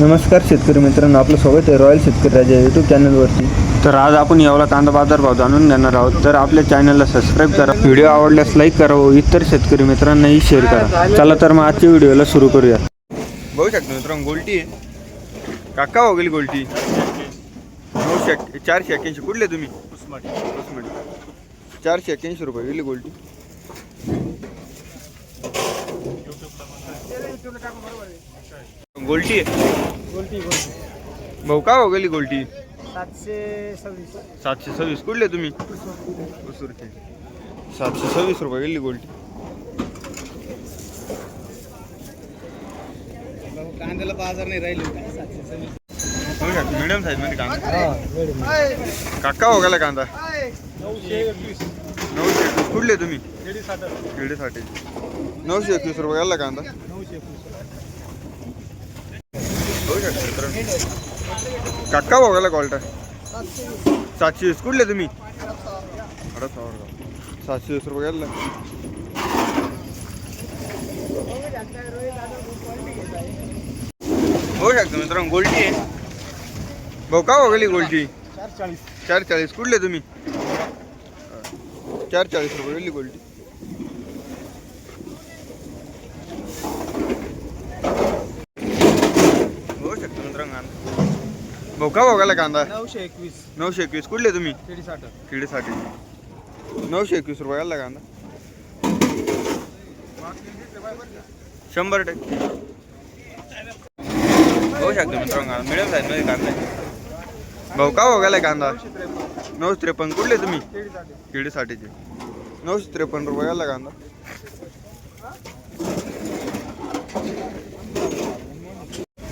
नमस्कार शेतकरी मित्रांनो आपलं स्वागत आहे रॉयल शेतकरी राजा यूट्यूब चॅनलवरती तर आज आपण यावला कांदा बाजार भाव जाणून घेणार आहोत. तर आपल्या चॅनलला सबस्क्राईब करा. व्हिडिओ आवडल्यास लाईक करा व इतर शेतकरी मित्रांनाही शेअर करा. चला तर मग आजच्या व्हिडिओला सुरू करूया. बघू शकतो मित्रांनो गोल्टी आहे. काका हो गेली गोल्टी. नऊशे चारशे एक्क्याऐंशी कुठले तुम्ही. चारशे एक्क्याऐंशी रुपये गेली गोल्टी. गोल्टी? आहे भाऊ का हो गेली गोल्टी? सातशे सव्वीस. सातशे सव्वीस. कुठले तुम्ही? उसूरचे सातशे सव्वीस रुपये गेली गोल्टी. कांद्याला बाजार नाही राहिले. सातशे सव्वीस. मिडियम साईजमध्ये कांदा. काका हो गेला कांदा. नऊशे एकवीस. नऊशे एकवीस. कुठले तुम्ही? साठ. नऊशे एकवीस रुपये गेला कांदा. नऊशे एकवीस. बघू शकता मित्रांनो काका गेला क्वालिटा सातशे वीस. कुठले तुम्ही? सातशे वीस रुपये गेला बघू शकतो मित्रांनो गोल्टी आहे. भाऊ का हो गेली गोल्टी? चार चाळीस चार चाळीस कुठले तुम्ही? चार चाळीस रुपये गेली गोल्टी बघू शकतो मित्रांनो कांदा भाऊ का हो गेला कांदा? नऊशे एकवीस. नऊशे एकवीस. कुठले तुम्ही? खेडी साठ किडीसाठी नऊशे एकवीस रुपये आला कांदा. शंभर टक्के. होऊ शकतो मित्रांनो मिळेल साईजमध्ये कांदा. भाऊ का गेलाय कांदा? नऊशे त्रेपन्न. कुठले तुम्ही? किडीसाठीचे नऊशे त्रेपन्न रुपये आला कांदा.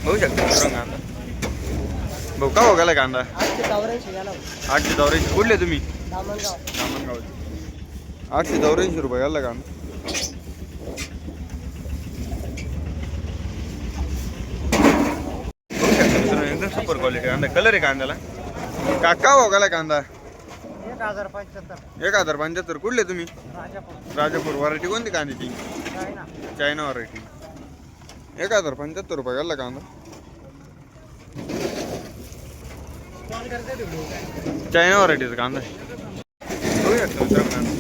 होऊ शकतो मित्रांनो कांदा. भाऊ का हो गेलाय कांदा? आठशे चौऱ्याऐंशी कुठले तुम्ही? दामणगाव. आठशे चौऱ्याऐंशी रुपये आला का एकदम सुपर क्वालिटी कांदा. कलर आहे कांद्याला. काका हो गेला कांदा. एक हजार पंच्याहत्तर. एक हजार पंच्याहत्तर. कुठले तुम्ही? राजापूर. व्हरायटी कोणती कांद्याची? चायना. चायना व्हरायटी एक हजार पंच्याहत्तर रुपये गेला कांदा. चायना व्हरायटीचा कांदा. बघू शकता मित्रांनो कांदा.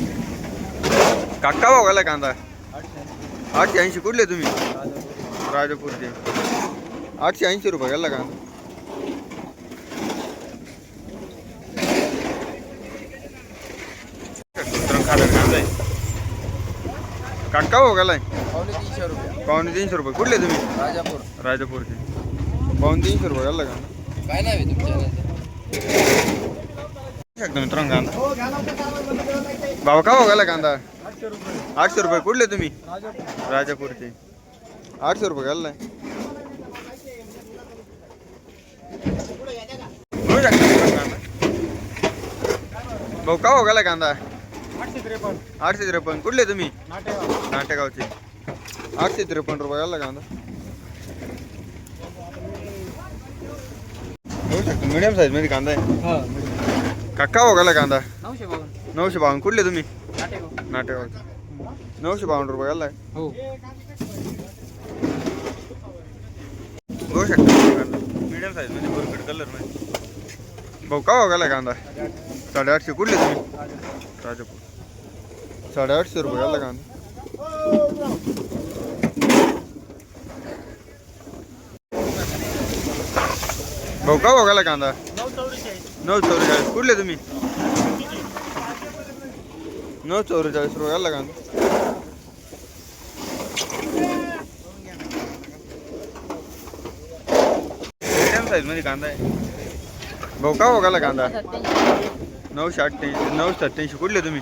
काका आठशे ऐंशी कुठले तुम्ही? राजापूरचे आठशे ऐंशी रुपये गेला कांदा. काका भाऊ गेलाय पावणे तीनशे रुपये. पावणे तीनशे रुपये. कुठले तुम्ही? राजापूर. राजापूरचे पावणे तीनशे रुपये गेला कांदा. काय नाव आहे तुमच्या एकदम मित्रांनो कांदा. भाऊ का हो गेला कांदा? आठशे रुपये. कुठले तुम्ही? राजापूरचे. आठशे रुपये घाललाय भाऊ का हो गेला कांदा? आठशे त्रेपन्न. आठशे त्रेपन्न. कुठले तुम्ही? नाटेगावचे आठशे त्रेपन्न रुपये घालला कांदा होऊ शकतो मिडियम साईजमध्ये कांदा आहे. काका हो गेला कांदा. नऊशे बावन्न. नऊशे बावन्न. कुठले तुम्ही? नाटेगाव नऊशे बावन्न रुपये घाललाय हो. बघू शकता मीडियम साईजमध्ये भरपूर कलरमध्ये. भाऊ का हो गेला कांदा? साडेआठशे. कुठले तुम्ही? राजापूर. साडेआठशे रुपये गेला कांदा. भाऊ का कांदा? नऊ चौवेचाळीस. कुठले तुम्ही? नऊ चौवेचाळीस रुपये. गेला कांदा. साईजमध्ये कांदा आहे? भाऊ का कांदा. नऊशे अठ्ठ्याऐंशी नऊ सत्याऐंशी कुठले तुम्ही?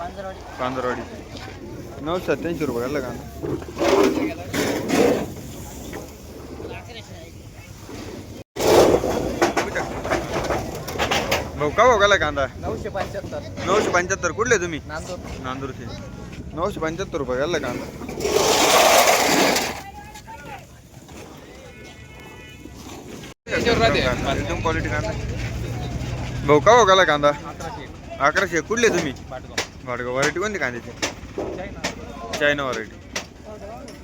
कांदरवाडीचे नऊ सत्याऐंशी रुपये. गेला कांदा. भाऊ का हो गेला कांदा? नऊशे पंच्याहत्तर. नऊशे पंच्याहत्तर. कुठले तुम्ही? नांदूर. नांदूरचे. नऊशे पंच्याहत्तर रुपये गेला कांदा. एकदम क्वालिटी कांदा. भाऊ का हो गेला कांदा? अकराशे. अकराशे. कुठले तुम्ही? भाडगाव व्हरायटी कोणती कांद्याची? चायना. व्हरायटी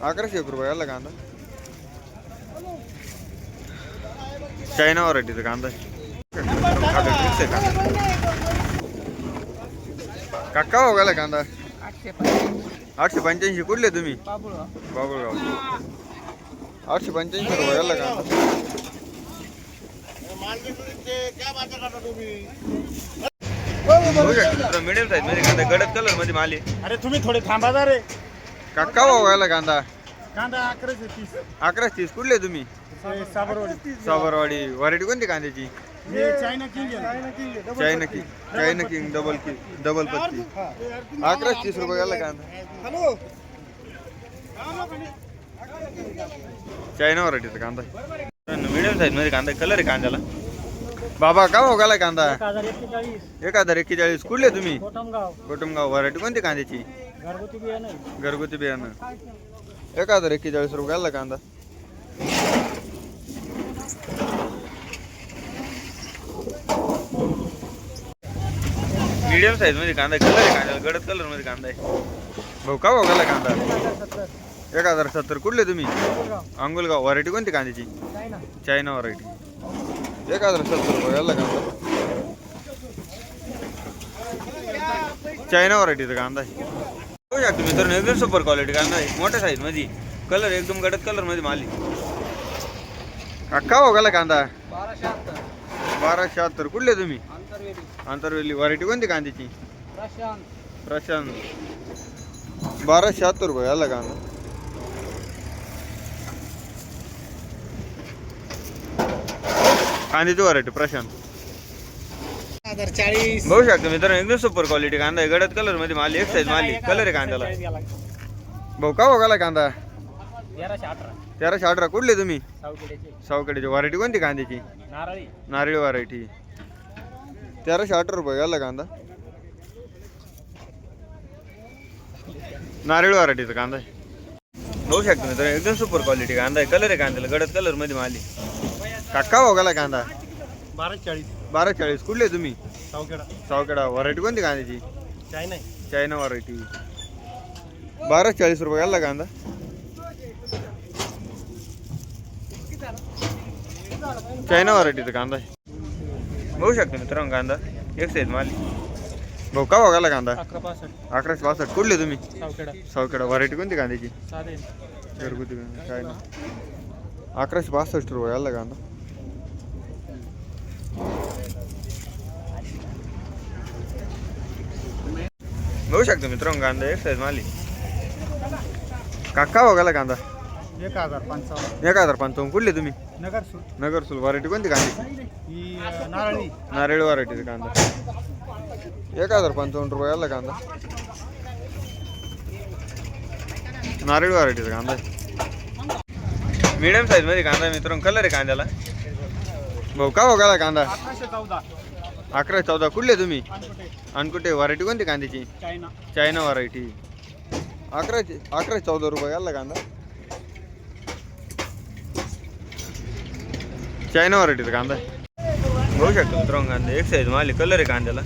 अकराशे एक रुपये आला कांदा. चायना व्हरायटीचा कांदा. आहे काका हो गेला कांदा. आठशे पंच्याऐंशी कुठले तुम्ही? बाबुळगाव. आठशे पंच्याऐंशी रुपये गेला कांदा. मिडियम साईजमध्ये कांदा गडद कलरमध्ये माली अरे तुम्ही थोडे थांबा जा रे. काका हो गेला कांदा. कांदा अकराशे तीस. अकरा तीस कुठले तुम्ही? साबरवाडी. साबरवाडी. व्हरायटी कोणती कांद्याची? हे चायना किंग आहे. चायना किंग आहे. China king. China king double king double पत्ती. अकरा तीस रुपये गेला कांदा हॅलो चायना व्हरायटीचा कांदा. मिडियम साईजमध्ये कांदा कलर आहे कांद्याला. बाबा का हो गेला कांदा? एक हजार एक्केचाळीस. एक हजार एक्केचाळीस. कुठले तुम्ही? कोटमगाव. कुटुंबगाव व्हरायटी कोणती कांद्याची? घरगुती बियाणं घरगुती बियाणं. एक हजार एक्केचाळीस रुपये गेला कांदा. मीडियम साईजमध्ये कांदा कलर आहे गडद कलरमध्ये कांदा आहे. भाऊ का भाऊ गेला कांदा? एक हजार सत्तर. कुठले तुम्ही? अंगुलगाव व्हरायटी कोणती कांद्याची? चायना व्हरायटी एक हजार सत्तर रुपये गेला कांदा. चायना व्हरायटीचा कांदा आहे. बघू शकतो मित्रांनो एकदम सुपर क्वालिटी कांदा आहे. मोठ्या साईजमध्ये. कलर एकदम गडद कलरमध्ये माली अक्का भाऊ गेला कांदा? बाराशे शहात्तर कुठले तुम्ही? आंतरवेली. व्हरायटी कोणती कांद्याची? प्रशांत. प्रशांत. बारा शहात्तर रुपये आला कांदा. कांद्याची व्हरायटी प्रशांत. बघू शकतो मित्रांनो एकदम सुपर क्वालिटी कांदा आहे. गडद कलरमध्ये माल एक साईज माली कलर आहे कांद्याला. भाऊ का बघाला कांदा? तेराशे अठरा कुठले तुम्ही? सावकडेची व्हरायटी कोणती कांद्याची? नारळी. व्हरायटी तेराशे अठरा रुपये गेला कांदा. नारळी व्हरायटीचा कांदा आहे. बघू शकतो मित्रांनो एकदम सुपर क्वालिटी कांदा आहे. कलर आहे कांद्याला. गडद कलरमध्ये माली काका हो गेला कांदा? बाराशे चाळीस बारा चाळीस कुठले तुम्ही? सावखेडा. सावकडा व्हरायटी कोणती कांद्याची? चायना चायना व्हरायटी बारा चाळीस रुपये गेला कांदा. चायना व्हरायटीचा कांदा आहे. बघू शकतो मित्रांनो कांदा. एक साईज माली भाऊ का बघाला कांदा? अकरा पासष्ट. अकराशे बासष्ट कुठले तुम्ही? सावखेडा. सावकडा व्हरायटी कोणती कांद्याची? साधे घरगुती चायना अकराशे बासष्ट रुपये आला कांदा. बघू शकतो मित्रांनो कांदा. एक साईज माली काका बघाला कांदा. एक हजार पंचावन्न एक हजार पंचावन्न कुठले तुम्ही नगर सूट नगर सुल व्हरायटी कोणती कांद्याची ही अं, नारळी नारळी व्हरायटीचा कांदा एक हजार पंचावन्न रुपये आला कांदा नारळी व्हरायटीचा कांदा मिडियम साईजमध्ये कांदा आहे मित्रांनो कलर आहे कांद्याला भाऊ का हो गेला कांदा अकराशे चौदा अकरा चौदा कुठले तुम्ही अनकुटे अनकुटे व्हरायटी कोणती कांद्याची चायना चायना व्हरायटी अकराशे अकरा चौदा रुपये आला कांदा चायना व्हरायटीचा कांदा आहे. बघू शकतो मित्रांनो कांदा. एक साईज माल कलर आहे कांद्याला.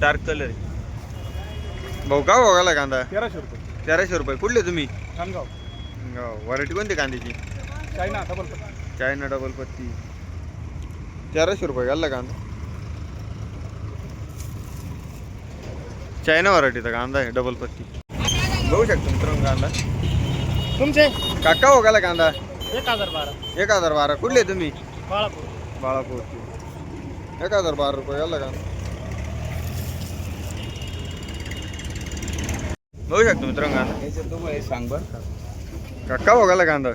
डार्क कलर आहे. भाऊ का हो गेला कांदा. तेराशे रुपये. तेराशे रुपये. कुठले तुम्ही? खानगाव. व्हरायटी कोणती कांद्याची? चायना डबल चायना डबल पत्ती. तेराशे रुपये घालला कांदा. चायना व्हरायटीचा कांदा आहे डबल पत्ती. बघू शकतो मित्रांनो कांदा. तुमचे? काका हो कांदा. एक हजार बारा. एक हजार बारा. कुठले तुम्ही? बाळापूर. बाळापूर एक हजार बारा रुपये घालला कांदा बघू शकतो मित्रांनो. कांदा याच्यात तुम्हाला सांग बरं का. काका गेला कांदा.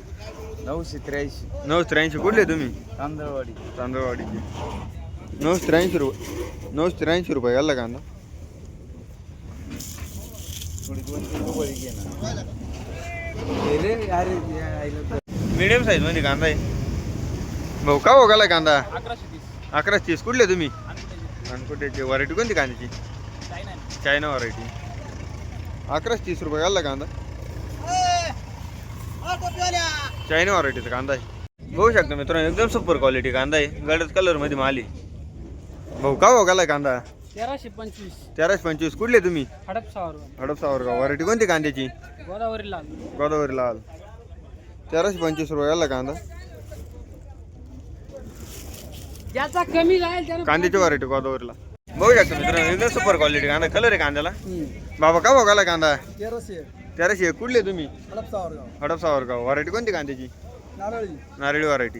नऊशे त्र्याऐंशी. नऊ त्र्याऐंशी कुठले तुम्ही? तांदळवाडी. तांदळवाडीचे. नऊ त्र्याऐंशी रुपये नऊ त्र्याऐंशी रुपये घालला कांदा. थोडी दोन तीन रुपये मिडियम साईजमध्ये कांदा आहे. भाऊ का हो गेला कांदा? अकराशे तीस. कुठले तुम्ही? कुठे व्हरायटी कोणती कांद्याची? चायना. चायना व्हरायटी अकरा तीस रुपये घालला कांदा. चायना व्हरायटीचा कांदा आहे. बघू शकतो मित्रांनो एकदम सुपर क्वालिटी कांदा आहे. गडद कलरमध्ये माली भाऊ का हो गेला कांदा? तेराशे पंचवीस. तेराशे पंचवीस. कुठले तुम्ही? हडपसावर हडपसावर का? व्हरायटी कोणती कांद्याची? गोदावरी लाल. गोदावरी लाल. तेराशे पंचवीस रुपये घालला कांदा. ज्याचा कमी त्यानं कांद्याची व्हरायटी गोदावरीला. बघू शकता मित्रांनो एकदम सुपर क्वालिटी कांदा? कलर आहे कांद्याला? बाबा का बघाला कांदा? तेराशे तेराशे आहे. कुठले तुम्ही? हडपसावर का व्हरायटी कोणती कांद्याची? नारळी. नारळी व्हरायटी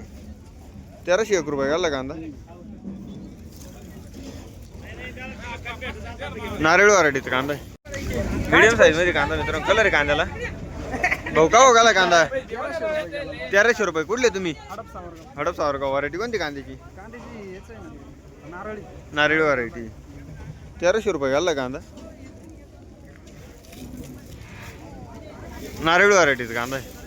तेराशे एक रुपये घाला कांदा? नारळी व्हरायटीचा कांदा मिडियम साईजमध्ये कांदा मित्रांनो. कलर आहे कांद्याला. भाऊ का हो घाला कांदा. तेराशे रुपये. कुठले तुम्ही? हडपसावरगाव हडपसावर का व्हरायटी कोणती कांद्याची? कांद्याची नारळी नारळी व्हरायटी तेराशे रुपये घालला कांदा. नारळी व्हरायटीचा कांदा आहे.